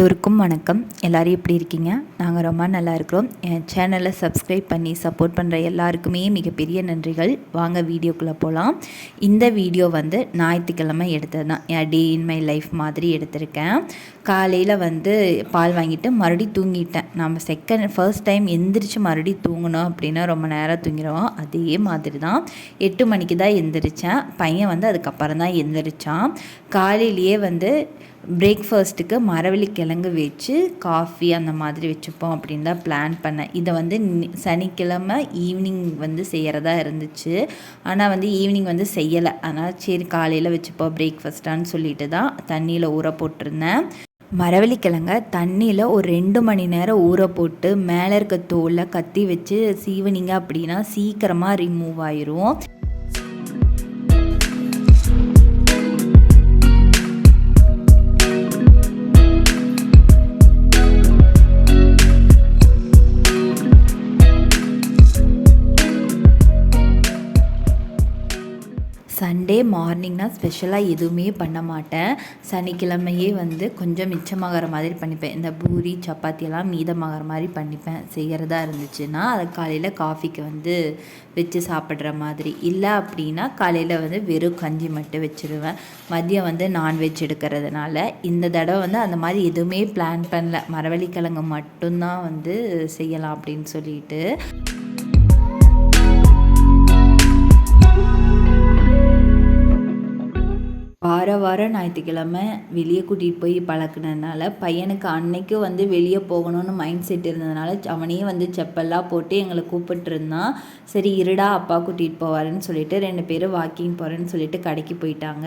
எல்லோருக்கும் வணக்கம். எல்லோரும் எப்படி இருக்கீங்க? நாங்கள் ரொம்ப நல்லா இருக்கிறோம். என் சேனலை சப்ஸ்கிரைப் பண்ணி சப்போர்ட் பண்ணுற எல்லாருக்குமே மிகப்பெரிய நன்றிகள். வாங்க வீடியோக்குள்ளே போகலாம் இந்த வீடியோ வந்து ஞாயிற்றுக்கிழமை எடுத்தது தான். என் டே இன் மை லைஃப் மாதிரி எடுத்திருக்கேன். காலையில் வந்து பால் வாங்கிட்டு மறுபடியும் தூங்கிட்டேன். நம்ம செகண்ட் ஃபர்ஸ்ட் டைம் எந்திரிச்சு மறுபடியும் தூங்கணும் அப்படின்னா ரொம்ப நேரம் தூங்கிடுவோம். அதே மாதிரி தான் எட்டு மணிக்கு தான் எந்திரிச்சேன். பையன் வந்து அதுக்கப்புறம் தான் எந்திரிச்சான். காலையிலேயே வந்து பிரேக்ஃபாஸ்ட்டுக்கு மரவள்ளி கிழங்கு வச்சு காஃபி அந்த மாதிரி வச்சுப்போம் அப்படின்னு தான் பிளான் பண்ணேன். இதை வந்து சனிக்கிழமை ஈவினிங் வந்து செய்கிறதா இருந்துச்சு. ஆனால் வந்து ஈவினிங் வந்து செய்யலை. ஆனால் சரி காலையில் வச்சுப்போம் பிரேக்ஃபாஸ்ட்டான்னு சொல்லிட்டு தான் தண்ணியில் ஊற போட்டிருந்தேன். மரவள்ளிக்கிழங்க தண்ணியில் ஒரு ரெண்டு மணி நேரம் ஊற போட்டு மேலே இருக்க தோலை கத்தி வச்சு சீவனிங்க அப்படின்னா சீக்கிரமாக ரிமூவ் ஆயிரும். சண்டே மார்னிங்னா ஸ்பெஷலாக எதுவுமே பண்ண மாட்டேன். சனிக்கிழமையே வந்து கொஞ்சம் மிச்சமாகிற மாதிரி பண்ணிப்பேன். இந்த பூரி சப்பாத்தி எல்லாம் மீதமாகிற மாதிரி பண்ணிப்பேன். செய்கிறதா இருந்துச்சுன்னா அதை காலையில் காஃபிக்கு வந்து வச்சு சாப்பிட்ற மாதிரி. இல்லை அப்படின்னா காலையில் வந்து வெறும் கஞ்சி மட்டும் வச்சுருவேன். மதியம் வந்து நான்வெஜ் எடுக்கிறதுனால இந்த தடவை வந்து அந்த மாதிரி எதுவுமே பிளான் பண்ணல. மரவள்ளிக்கிழங்கு மட்டும்தான் வந்து செய்யலாம் அப்படின்னு சொல்லிட்டு. வார வாரம் ஞாயிற்றுக்கிழமை வெளியே கூட்டிகிட்டு போய் பழக்கினதுனால பையனுக்கு அன்னைக்கு வந்து வெளியே போகணும்னு மைண்ட் செட் இருந்ததுனால அவனையே வந்து செப்பல்லாம் போட்டு எங்களை கூப்பிட்டுருந்தான் சரி இருடா அப்பா கூட்டிகிட்டு போவாருன்னு சொல்லிட்டு ரெண்டு பேரும் வாக்கிங் போகிறேன்னு சொல்லிட்டு கடைக்கு போயிட்டாங்க.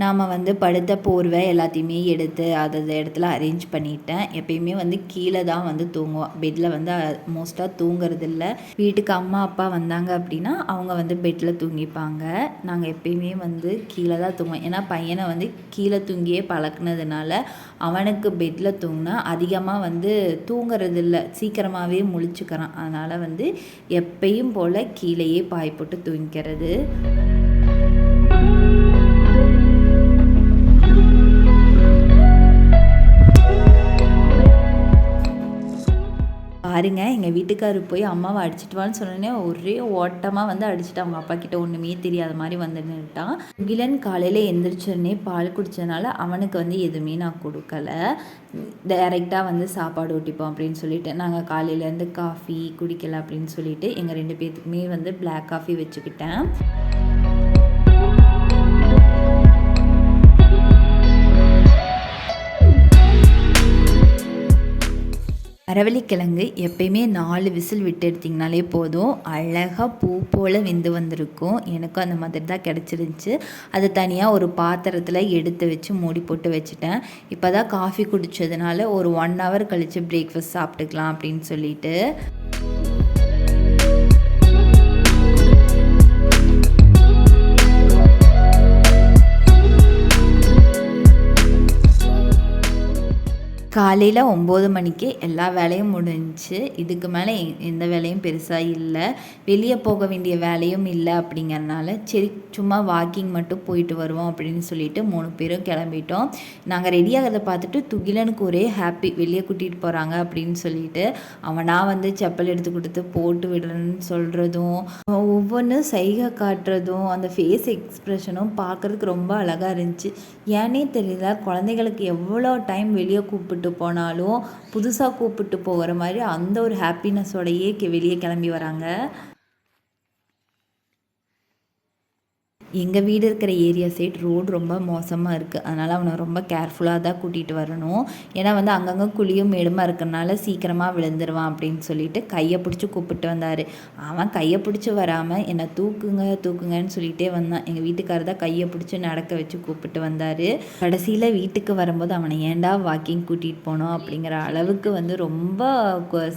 நாம் வந்து படுத்த போர்வை எல்லாத்தையுமே எடுத்து அது இடத்துல அரேஞ்ச் பண்ணிட்டேன். எப்பயுமே வந்து கீழே தான் வந்து தூங்குவோம் பெட்டில் வந்து மோஸ்ட்டாக தூங்குறது இல்லை. வீட்டுக்கு அம்மா அப்பா வந்தாங்க அப்படின்னா அவங்க வந்து பெட்டில் தூங்கிப்பாங்க. நாங்கள் எப்பயுமே வந்து கீழே தான் தூங்குவோம். ஏன்னா பையனை வந்து கீழே தூங்கியே பழக்கினதுனால அவனுக்கு பெட்டில் தூங்கினா அதிகமாக வந்து தூங்குறது இல்லை. சீக்கிரமாகவே முழிச்சுக்கிறான். அதனால் வந்து எப்பயும் போல் கீழேயே பாய் போட்டு தூங்கிக்கிறது. பாருங்கள் எங்கள் வீட்டுக்காரர் போய் அம்மாவை அடிச்சிட்டு வான்னு சொன்னோடனே ஒரே ஓட்டமாக வந்து அடிச்சுட்டு. அவங்க அப்பா கிட்ட ஒன்றுமே தெரியாத மாதிரி வந்து நின்றுட்டான் கிலன் காலையில் எந்திரிச்சோடனே பால் குடித்ததுனால அவனுக்கு வந்து எதுவுமே நான் கொடுக்கல. டைரெக்டாக வந்து சாப்பாடு ஊட்டிப்போம் அப்படின்னு சொல்லிட்டு நாங்கள் காலையிலேருந்து காஃபி குடிக்கல அப்படின்னு சொல்லிட்டு எங்கள் ரெண்டு பேர்த்துக்குமே வந்து பிளாக் காஃபி வச்சுக்கிட்டேன். அரவள்ளிக்கிழங்கு எப்பயுமே நாலு விசில் விட்டு எடுத்திங்கனாலே போதும். அழகாக பூ போல் வெந்து வந்திருக்கும். எனக்கும் அந்த மாதிரி தான் கிடச்சிருந்துச்சி. அது தனியாக ஒரு பாத்திரத்தில் எடுத்து வச்சு மூடி போட்டு வச்சுட்டேன். இப்போ தான் காஃபி குடித்ததுனால ஒரு ஒன் ஹவர் கழித்து பிரேக்ஃபாஸ்ட் சாப்பிட்டுக்கலாம் அப்படின்னு சொல்லிட்டு. காலையில் ஒம்பது மணிக்கு எல்லா வேலையும் முடிஞ்சிச்சு இதுக்கு மேலே எந்த வேலையும் பெருசாக இல்லை. வெளியே போக வேண்டிய வேலையும் இல்லை அப்படிங்கிறனால சரி சும்மா வாக்கிங் மட்டும் போயிட்டு வருவோம் அப்படின்னு சொல்லிட்டு மூணு பேரும் கிளம்பிட்டோம். நாங்கள் ரெடியாகிறத பார்த்துட்டு துகிலனுக்கு ஒரே ஹாப்பி வெளியே கூட்டிகிட்டு போகிறாங்க அப்படின்னு சொல்லிட்டு அவனாக வந்து செப்பல் எடுத்து கொடுத்து போட்டு விடுறேன்னு சொல்கிறதும் ஒவ்வொன்றும் சைகை காட்டுறதும் அந்த ஃபேஸ் எக்ஸ்ப்ரெஷனும் பார்க்குறதுக்கு ரொம்ப அழகாக இருந்துச்சு. ஏன்னே தெரியல குழந்தைகளுக்கு எவ்வளோ டைம் வெளியே கூப்பிட்டு கூப்பிட்டு போனாலும் புதுசாக கூப்பிட்டு போகிற மாதிரி அந்த ஒரு ஹாப்பினஸோடையே வெளியே கிளம்பி வராங்க. எங்கள் வீடு இருக்கிற ஏரியா சைட் ரோடு ரொம்ப மோசமாக இருக்குது அதனால் அவனை ரொம்ப கேர்ஃபுல்லாக தான் கூட்டிகிட்டு வரணும். ஏன்னா வந்து அங்கங்கே குழியும் மேடுமாக இருக்கிறனால சீக்கிரமாக விழுந்துருவான் அப்படின்னு சொல்லிட்டு கையை பிடிச்சி கூப்பிட்டு வந்தார். அவன் கையை பிடிச்சி வராமல் என்னை தூக்குங்க தூக்குங்கன்னு சொல்லிகிட்டே வந்தான். எங்கள் வீட்டுக்காரர் தான் கையை பிடிச்சி நடக்க வச்சு கூப்பிட்டு வந்தார். கடைசியில் வீட்டுக்கு வரும்போது அவனை ஏண்டா வாக்கிங் கூட்டிகிட்டு போனோம் அப்படிங்கிற அளவுக்கு வந்து ரொம்ப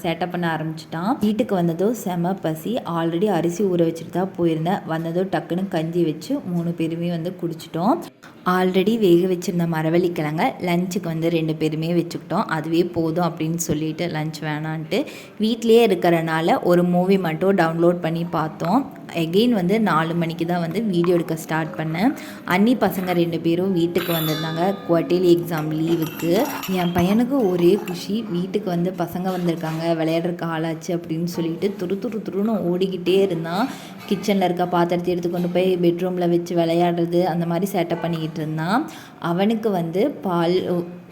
சேட்டப் பண்ண ஆரம்பிச்சிட்டான். வீட்டுக்கு வந்ததும் செம பசி. ஆல்ரெடி அரிசி ஊற வச்சுட்டு தான் போயிருந்தேன். வந்ததும் டக்குன்னு கஞ்சி வச்சு வச்சு மூணு பேருமே வந்து குடிச்சிட்டோம். ஆல்ரெடி வேக வச்சுருந்த மரவள்ளிக்கிழங்க லஞ்சுக்கு வந்து ரெண்டு பேருமே வச்சுக்கிட்டோம். அதுவே போதும் அப்படின்னு சொல்லிட்டு லஞ்ச் வேணான்ட்டு வீட்டிலேயே இருக்கிறனால ஒரு மூவி மட்டும் டவுன்லோட் பண்ணி பார்த்தோம். எகெயின் வந்து நாலு மணிக்கு தான் வந்து வீடியோ எடுக்க ஸ்டார்ட் பண்ணேன். அண்ணி பசங்க ரெண்டு பேரும் வீட்டுக்கு வந்திருந்தாங்க. குவார்டர்லி எக்ஸாம் லீவுக்கு என் பையனுக்கு ஒரே குஷி. வீட்டுக்கு வந்து பசங்க வந்திருக்காங்க. விளையாடுறதுக்கு ஆளாச்சு அப்படின்னு சொல்லிட்டு துரு துரு துருன்னு ஓடிக்கிட்டே இருந்தான். கிச்சனில் இருக்க பாத்திரத்தை எடுத்து கொண்டு போய் பெட்ரூம் பெட்ரூமில் வச்சு விளையாடுறது அந்த மாதிரி சேட்டப் பண்ணிக்கிட்டு இருந்தான். அவனுக்கு வந்து பால்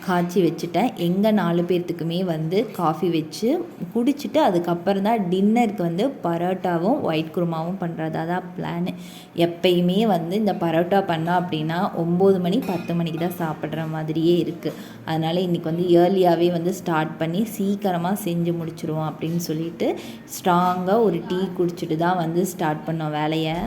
காய்ச்சி வச்சுட்டேன். எங்கள் நாலு பேர்த்துக்குமே வந்து காஃபி வச்சு குடிச்சிட்டு அதுக்கப்புறம் தான் டின்னருக்கு வந்து பரோட்டாவும் ஒயிட் குருமாவும் பண்ணுறதா தான் பிளானு எப்பயுமே வந்து இந்த பரோட்டா பண்ணோம் அப்படின்னா ஒம்பது மணி பத்து மணிக்கு தான் சாப்பிட்ற மாதிரியே இருக்குது அதனால் இன்றைக்கி வந்து ஏர்லியாகவே வந்து ஸ்டார்ட் பண்ணி சீக்கிரமாக செஞ்சு முடிச்சிருவோம் அப்படின்னு சொல்லிட்டு ஸ்ட்ராங்காக ஒரு டீ குடிச்சிட்டு தான் வந்து ஸ்டார்ட் பண்ணோம் வேலையை.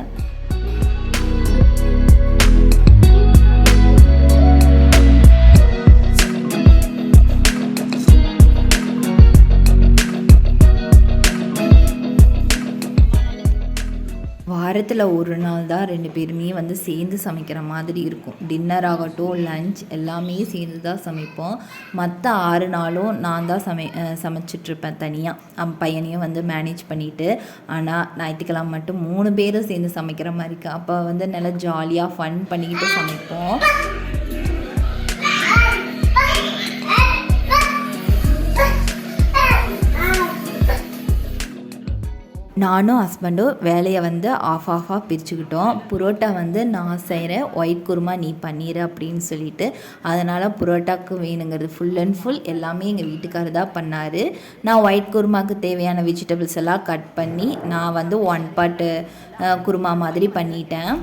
வாரத்தில் ஒரு நாள் தான் ரெண்டு பேருமே வந்து சேர்ந்து சமைக்கிற மாதிரி இருக்கும். டின்னர் ஆகட்டும் லஞ்ச் எல்லாமே சேர்ந்து தான் சமைப்போம். மற்ற ஆறு நாளும் நான் தான் சமை சமைச்சிட்ருப்பேன் தனியாக பையனையும் வந்து மேனேஜ் பண்ணிவிட்டு ஆனால் ஞாயிற்றுக்கிழமை மட்டும் மூணு பேரும் சேர்ந்து சமைக்கிற மாதிரி அப்போ வந்து நல்லா ஜாலியாக ஃபன் பண்ணிக்கிட்டு சமைப்போம். நானும் ஹஸ்பண்டும் வேலையை வந்து ஆஃப் ஆஃபாக பிரிச்சுக்கிட்டோம். புரோட்டா வந்து நான் செய்கிறேன் ஒயிட் குருமா நீ பண்ணிடு அப்படின்னு சொல்லிட்டு அதனால் புரோட்டாக்கு வேணுங்கிறது ஃபுல் அண்ட் ஃபுல் எல்லாமே எங்கள் வீட்டுக்காரர் தான் பண்ணார். நான் ஒயிட் குருமாவுக்கு தேவையான வெஜிடபிள்ஸ் எல்லாம் கட் பண்ணி நான் வந்து ஒன் பாட்டு குருமா மாதிரி பண்ணிட்டேன்.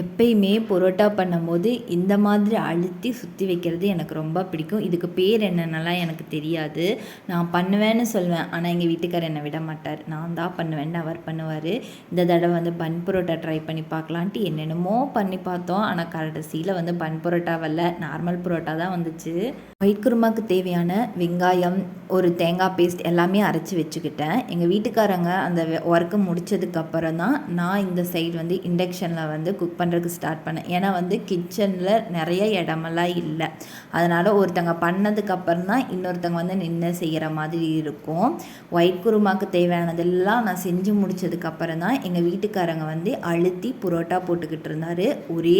எப்பயுமே புரோட்டா பண்ணும்போது இந்த மாதிரி அழுத்தி சுற்றி வைக்கிறது எனக்கு ரொம்ப பிடிக்கும். இதுக்கு பேர் என்னென்னலாம் எனக்கு தெரியாது. நான் பண்ணுவேன்னு சொல்லுவேன் ஆனால் எங்கள் வீட்டுக்காரர் என்னை விட மாட்டார். நான் தான் பண்ணுவேன்னு அவர் பண்ணுவார். இந்த தடவை வந்து பன் புரோட்டா ட்ரை பண்ணி பார்க்கலான்ட்டு என்னென்னமோ பண்ணி பார்த்தோம். ஆனால் கடைசியில் வந்து பன் புரோட்டா வரல. நார்மல் புரோட்டா தான் வந்துச்சு. ஒயிட் குருமாக்கு தேவையான வெங்காயம் ஒரு தேங்காய் பேஸ்ட் எல்லாமே அரைச்சி வச்சுக்கிட்டேன். எங்கள் வீட்டுக்காரங்க அந்த ஒர்க்கு முடித்ததுக்கப்புறம் தான் நான் இந்த சைடு வந்து இண்டக்ஷனில் வந்து குக் பண்ணுறதுக்கு ஸ்டார்ட் பண்ணேன். ஏன்னா வந்து கிச்சனில் நிறைய இடமெல்லாம் இல்லை. அதனால் ஒருத்தங்க பண்ணதுக்கப்புறம் தான் இன்னொருத்தங்க வந்து நின்று செய்கிற மாதிரி இருக்கும். ஒயிட் குருமாக்கு தேவையானதெல்லாம் நான் செஞ்சு முடித்ததுக்கப்புறம் தான் எங்கள் வீட்டுக்காரங்க வந்து அழுத்தி புரோட்டா போட்டுக்கிட்டு இருந்தார். ஒரே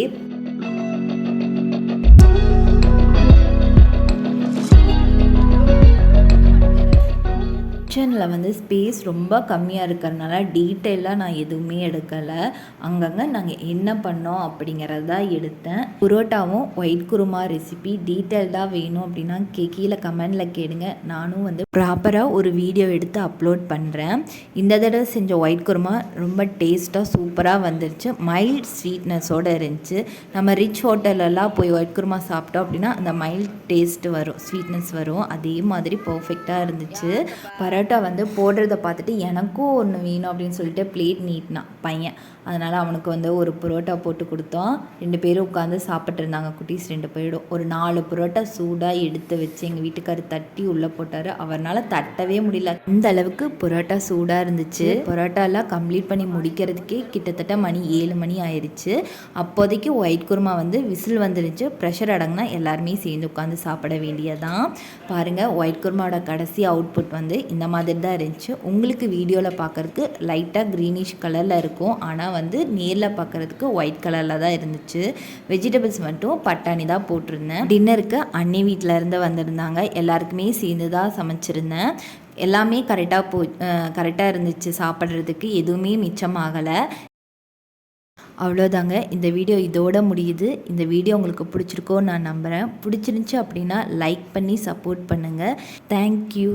கிச்சனில் வந்து ஸ்பேஸ் ரொம்ப கம்மியாக இருக்கிறதுனால டீட்டெயிலாக நான் எதுவுமே எடுக்கலை. அங்கங்கே நாங்கள் என்ன பண்ணோம் அப்படிங்கிறது தான் எடுத்தேன். புரோட்டாவும் ஒயிட் குருமா ரெசிபி டீட்டெயில்டாக வேணும் அப்படின்னா கே கீழே கமெண்டில் கேடுங்க நானும் வந்து ப்ராப்பராக ஒரு வீடியோ எடுத்து அப்லோட் பண்ணுறேன் இந்த தடவை செஞ்ச ஒயிட் குருமா ரொம்ப டேஸ்ட்டாக சூப்பராக வந்துருச்சு. மைல்ட் ஸ்வீட்னஸோடு இருந்துச்சு. நம்ம ரிச் ஹோட்டலெல்லாம் போய் ஒயிட் குருமா சாப்பிட்டோம் அப்படின்னா அந்த மைல்ட் டேஸ்ட்டு வரும் ஸ்வீட்னஸ் வரும். அதே மாதிரி பர்ஃபெக்டாக இருந்துச்சு. பர பரோட்டா வந்து போடுறத பார்த்துட்டு எனக்கும் ஒன்று வேணும் அப்படின்னு சொல்லிட்டு பிளேட் நீட்டினான் பையன். அதனால் அவனுக்கு வந்து ஒரு புரோட்டா போட்டு கொடுத்தோம். ரெண்டு பேரும் உட்காந்து சாப்பிட்ருந்தாங்க குட்டீஸ் ரெண்டு பேரும். ஒரு நாலு புரோட்டா சூடாக எடுத்து வச்சு எங்கள் வீட்டுக்காரர் தட்டி உள்ளே போட்டார். அவரால் தட்டவே முடியல. இந்த அளவுக்கு புரோட்டா சூடாக இருந்துச்சு. புரோட்டாலாம் கம்ப்ளீட் பண்ணி முடிக்கிறதுக்கே கிட்டத்தட்ட மணி ஏழு மணி ஆயிடுச்சு அப்போதைக்கு ஒயிட் குருமா வந்து விசில் வந்துருச்சு. ப்ரெஷர் அடங்கினா எல்லாருமே சேர்ந்து உட்காந்து சாப்பிட வேண்டியதான் பாருங்கள் ஒயிட் குருமாவோட கடைசி அவுட்புட் வந்து இந்த மாதிரி தான் இருந்துச்சு. உங்களுக்கு வீடியோவில் பார்க்குறதுக்கு லைட்டாக க்ரீனிஷ் கலரில் இருக்கும். ஆனால் வந்து நேரில் பார்க்குறதுக்கு ஒயிட் கலரில் தான் இருந்துச்சு. வெஜிடபிள்ஸ் மட்டும் பட்டாணி தான் போட்டிருந்தேன். டின்னருக்கு அன்னி வீட்டில் இருந்து வந்திருந்தாங்க. எல்லாருக்குமே சேர்ந்து தான் சமைச்சிருந்தேன். எல்லாமே கரெக்டாக போ கரெக்டாக இருந்துச்சு சாப்பிட்றதுக்கு. எதுவுமே மிச்சமாகலை அவ்வளோதாங்க இந்த வீடியோ இதோட முடியுது. இந்த வீடியோ உங்களுக்கு பிடிச்சிருக்கோன்னு நான் நம்புகிறேன் பிடிச்சிருந்துச்சி அப்படின்னா லைக் பண்ணி சப்போர்ட் பண்ணுங்கள் தேங்க்யூ